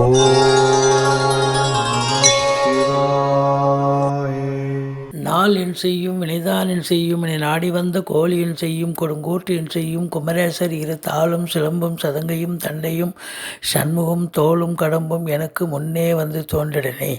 Oh. நாள் என் செய்யும் வினைதான் என் செய்யும் என நாடி வந்த கோழி என் செய்யும் கொடுங்கோட்டு என் செய்யும் குமரேசர் இரு தாளும் சிலம்பும் சதங்கையும் தண்டையும் சண்முகம் தோளும் கடம்பும் எனக்கு முன்னே வந்து தோன்றிடனே.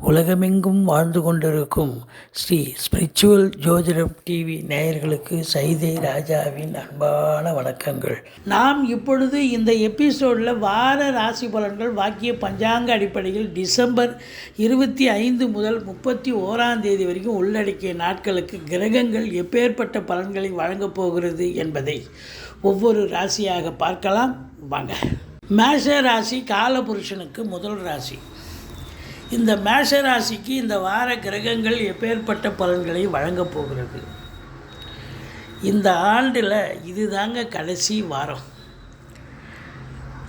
உலகமெங்கும் வாழ்ந்து கொண்டிருக்கும் ஸ்ரீ ஸ்பிரிச்சுவல் ஜோதிடம் டிவி நேயர்களுக்கு சைதை ராஜாவின் அன்பான வணக்கங்கள். நாம் இப்பொழுது இந்த எபிசோடில் வார ராசி பலன்கள் வாக்கிய பஞ்சாங்க அடிப்படையில் டிசம்பர் இருபத்தி ஐந்து முதல் முப்பத்தி ஓராம் தேதி வரைக்கும் உள்ளடக்கிய நாட்களுக்கு கிரகங்கள் எப்பேற்பட்ட பலன்களை வழங்கப் போகிறது என்பதை ஒவ்வொரு ராசியாக பார்க்கலாம். வாங்க. மேஷ ராசி காலபுருஷனுக்கு முதல் ராசி. இந்த மேஷ ராசிக்கு இந்த வார கிரகங்கள் எப்பேற்பட்ட பலன்களை வழங்கப் போகிறது. இந்த ஆண்டில் இதுதாங்க கடைசி வாரம்.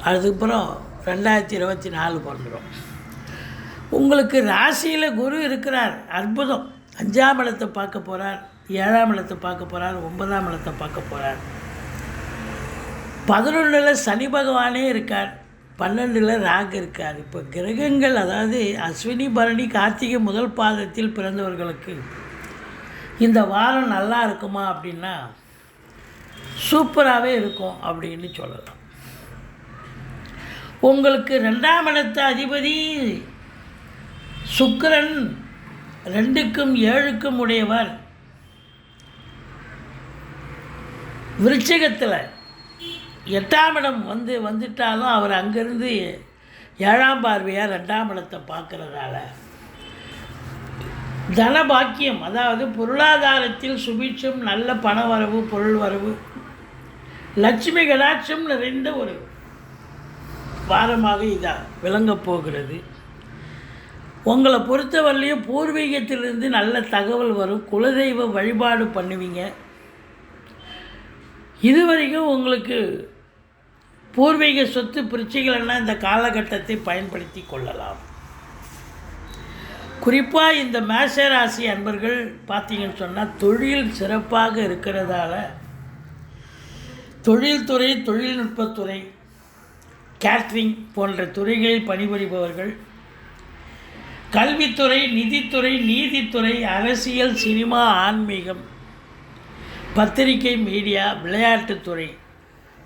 அதுக்கப்புறம் ரெண்டாயிரத்தி இருபத்தி நாலு பிறந்துடும் உங்களுக்கு ராசியில் குரு இருக்கிறார். அற்புதம். அஞ்சாம் இடத்தை பார்க்க போகிறார் ஏழாம் இடத்தை பார்க்க போகிறார் ஒன்பதாம் இடத்தை பார்க்க போகிறார் பதினொன்றில் சனி பகவானே இருக்கார் பன்னெண்டில் ராகு இருக்கார். இப்போ கிரகங்கள் அதாவது அஸ்வினி பரணி கார்த்திகை முதல் பாதத்தில் பிறந்தவர்களுக்கு இந்த வாரம் நல்லா இருக்குமா அப்படின்னா சூப்பராகவே இருக்கும் அப்படின்னு சொல்லலாம். உங்களுக்கு ரெண்டாம் இடத்த அதிபதி சுக்கரன் ரெண்டுக்கும் ஏழுக்கும் உடையவர். விருச்சிகத்தில் எட்டாம் இடம் வந்து வந்துட்டாலும் அவர் அங்கேருந்து ஏழாம் பார்வையாக ரெண்டாம் இடத்தை பார்க்குறதால. தன பாக்கியம் அதாவது பொருளாதாரத்தில் சுபிட்சம் நல்ல பண வரவு பொருள் வரவு லட்சுமி கடாட்சம் நிறைந்த ஒரு வாரமாக இதாக விளங்கப் போகிறது. உங்களை பொறுத்தவரையிலையும் பூர்வீகத்திலிருந்து நல்ல தகவல் வரும். குலதெய்வ வழிபாடு பண்ணுவீங்க. இதுவரைக்கும் உங்களுக்கு பூர்வீக சொத்து பிரச்சனைகள்னா இந்த காலகட்டத்தை பயன்படுத்தி கொள்ளலாம். குறிப்பாக இந்த மேச ராசி அன்பர்கள் பார்த்தீங்கன்னு சொன்னால் தொழில் சிறப்பாக இருக்கிறதால தொழில்துறை தொழில்நுட்பத்துறை கேட்ரிங் போன்ற துறைகளில் பணிபுரிபவர்கள் கல்வித்துறை நிதித்துறை நீதித்துறை அரசியல் சினிமா ஆன்மீகம் பத்திரிகை மீடியா விளையாட்டுத்துறை.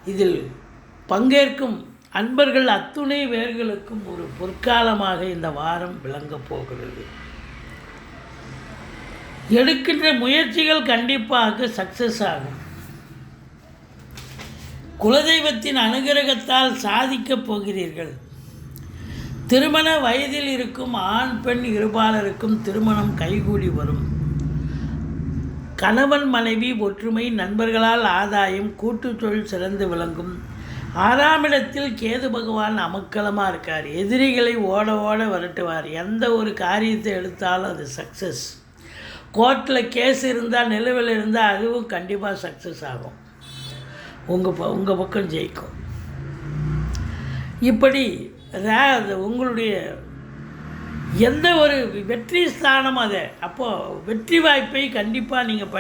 இதில் பங்கேற்கும் அன்பர்கள் அத்துணை பேர்களுக்கும் ஒரு பொற்காலமாக இந்த வாரம் விளங்கப் போகிறது. எடுக்கின்ற முயற்சிகள் கண்டிப்பாக சக்ஸஸ் ஆகும். குலதெய்வத்தின் அனுகிரகத்தால் சாதிக்கப் போகிறீர்கள். திருமண வயதில் இருக்கும் ஆண் பெண் இருபாலருக்கும் திருமணம் கைகூடி வரும். கணவன் மனைவி ஒற்றுமை நண்பர்களால் ஆதாயம் கூட்டு தொழில் சிறந்து விளங்கும். ஆறாம் இடத்தில் கேது பகவான் அமக்கலமாக இருக்கார். எதிரிகளை ஓட ஓட விரட்டுவார். எந்த ஒரு காரியத்தை எடுத்தாலும் அது சக்ஸஸ் கோர்ட்டில் கேஸ் இருந்தால் நிலுவில் இருந்தால் அதுவும் கண்டிப்பாக சக்ஸஸ் ஆகும். உங்கள் ப உங்கள் பக்கம் ஜெயிக்கும். இப்படி அதாவது உங்களுடைய எந்த ஒரு வெற்றி ஸ்தானம் அது. அப்போது வெற்றி வாய்ப்பை கண்டிப்பாக நீங்கள் ப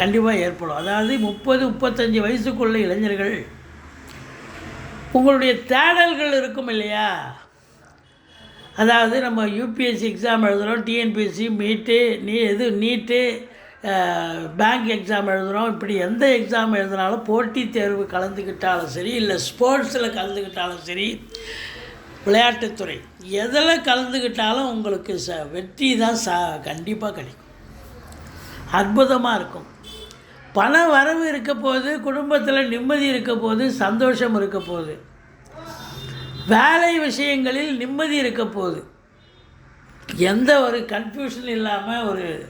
கண்டிப்பாக ஏற்படும். அதாவது முப்பது முப்பத்தஞ்சு வயசுக்குள்ள இளைஞர்கள் உங்களுடைய தேடல்கள் இருக்கும் இல்லையா? அதாவது நம்ம யூபிஎஸ்சி எக்ஸாம் எழுதுகிறோம் டிஎன்பிஎஸ்சி மீட்டு நீ இது நீட்டு பேங்க் எக்ஸாம் எழுதுகிறோம் இப்படி எந்த எக்ஸாம் எழுதினாலும் போட்டித் தேர்வு கலந்துக்கிட்டாலும் சரி இல்லை ஸ்போர்ட்ஸில் கலந்துக்கிட்டாலும் சரி விளையாட்டுத்துறை எதில் கலந்துக்கிட்டாலும் உங்களுக்கு ச வெற்றி தான் சா கண்டிப்பாக கிடைக்கும். அற்புதமாக இருக்கும். பண வரவு இருக்க போது குடும்பத்தில் நிம்மதி இருக்க போது சந்தோஷம் இருக்க போகுது வேலை விஷயங்களில் நிம்மதி இருக்க போது எந்த ஒரு கன்ஃபியூஷன் இல்லாமல் ஒரு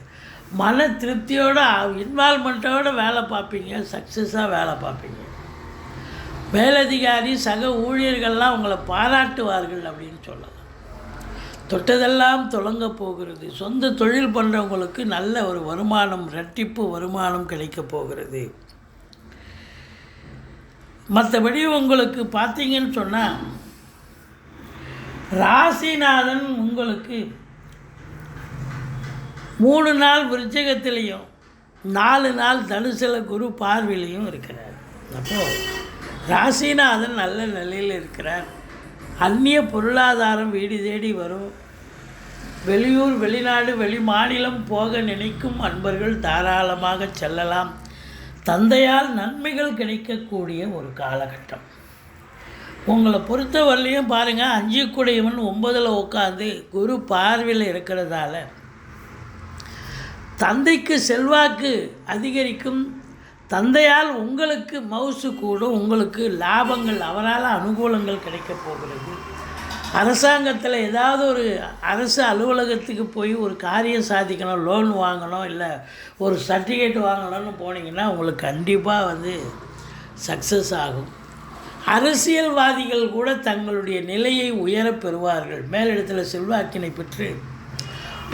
மன திருப்தியோட இன்வால்மெண்ட்டோடு வேலை பார்ப்பீங்க சக்ஸஸாக வேலை பார்ப்பீங்க. மேலதிகாரி சக ஊழியர்கள்லாம் உங்களை பாராட்டுவார்கள் அப்படின்னு சொல்லலாம். தொட்டதெல்லாம் தொடங்க போகிறது. சொந்த தொழில் பண்ணுறவங்களுக்கு நல்ல ஒரு வருமானம் ரெட்டிப்பு வருமானம் கிடைக்கப் போகிறது. மற்றபடி உங்களுக்கு பார்த்தீங்கன்னு சொன்னால் ராசிநாதன் உங்களுக்கு மூணு நாள் விருச்சகத்திலையும் நாலு நாள் தனுசில் குரு பார்வையிலையும் இருக்கிறார். அப்போது ராசிநாதன் நல்ல நிலையில் இருக்கிறார். அந்நிய பொருளாதாரம் வீடு தேடி வரும். வெளியூர் வெளிநாடு வெளி மாநிலம் போக நினைக்கும் அன்பர்கள் தாராளமாக செல்லலாம். தந்தையால் நன்மைகள் கிடைக்கக்கூடிய ஒரு காலகட்டம். உங்களை பொறுத்தவரையிலையும் பாருங்கள் அஞ்சு குடையவன் ஒன்பதில் உட்காந்து குரு பார்வையில் இருக்கிறதால தந்தைக்கு செல்வாக்கு அதிகரிக்கும். தந்தையால் உங்களுக்கு மவுசு கூடும். உங்களுக்கு லாபங்கள் அவரால் அனுகூலங்கள் கிடைக்கப் போகிறது. அரசாங்கத்தில் ஏதாவது ஒரு அரசு அலுவலகத்துக்கு போய் ஒரு காரியம் சாதிக்கணும் லோன் வாங்கணும் இல்லை ஒரு சர்டிஃபிகேட் வாங்கணும்னு போனீங்கன்னா உங்களுக்கு கண்டிப்பாக வந்து சக்ஸஸ் ஆகும். அரசியல்வாதிகள் கூட தங்களுடைய நிலையை உயரப் பெறுவார்கள். மேலிடத்தில் செல்வாக்கினை பெற்று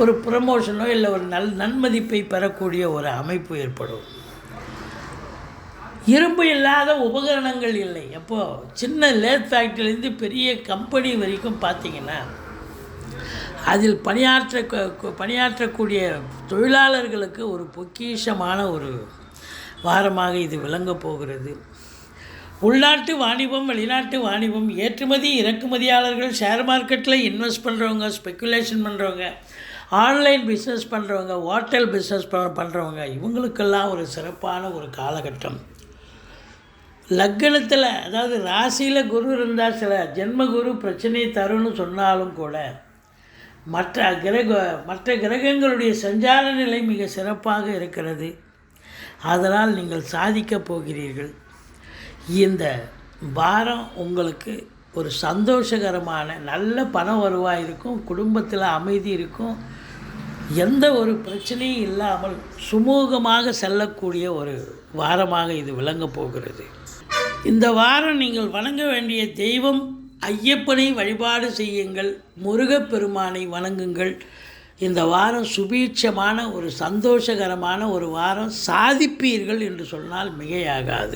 ஒரு ப்ரமோஷனோ இல்லை ஒரு நல் நன்மதிப்பை பெறக்கூடிய ஒரு அமைப்பு ஏற்படும். இரும்பு இல்லாத உபகரணங்கள் இல்லை. எப்போ சின்ன லேத் ஃபேக்ட்ரிலேருந்து பெரிய கம்பெனி வரைக்கும் பார்த்தீங்கன்னா அதில் பணியாற்ற பணியாற்றக்கூடிய தொழிலாளர்களுக்கு ஒரு பொக்கிஷமான ஒரு வாரமாக இது விளங்கப் போகிறது. உள்நாட்டு வாணிபம் வெளிநாட்டு வாணிபம் ஏற்றுமதி இறக்குமதியாளர்கள் ஷேர் மார்க்கெட்டில் இன்வெஸ்ட் பண்ணுறவங்க ஸ்பெக்குலேஷன் பண்ணுறவங்க ஆன்லைன் பிஸ்னஸ் பண்ணுறவங்க ஹோட்டல் பிஸ்னஸ் பண்ணுறவங்க இவங்களுக்கெல்லாம் ஒரு சிறப்பான ஒரு காலகட்டம். லக்கணத்தில் அதாவது ராசியில் குரு இருந்தால் சில ஜென்ம குரு பிரச்சனை தரும்னு சொன்னாலும் கூட மற்ற கிரக மற்ற கிரகங்களுடைய சஞ்சார நிலை மிக சிறப்பாக இருக்கிறது. அதனால் நீங்கள் சாதிக்கப் போகிறீர்கள். இந்த வாரம் உங்களுக்கு ஒரு சந்தோஷகரமான நல்ல பண வருவாய் இருக்கும் குடும்பத்தில் அமைதி இருக்கும். எந்த ஒரு பிரச்சனையும் இல்லாமல் சுமூகமாக செல்லக்கூடிய ஒரு வாரமாக இது விளங்கப் போகிறது. இந்த வாரம் நீங்கள் வணங்க வேண்டிய தெய்வம் ஐயப்பனை வழிபாடு செய்யுங்கள் முருகப்பெருமானை வணங்குங்கள். இந்த வாரம் சுபீட்சமான ஒரு சந்தோஷகரமான ஒரு வாரம் சாதிப்பீர்கள் என்று சொன்னால் மிகையாகாது.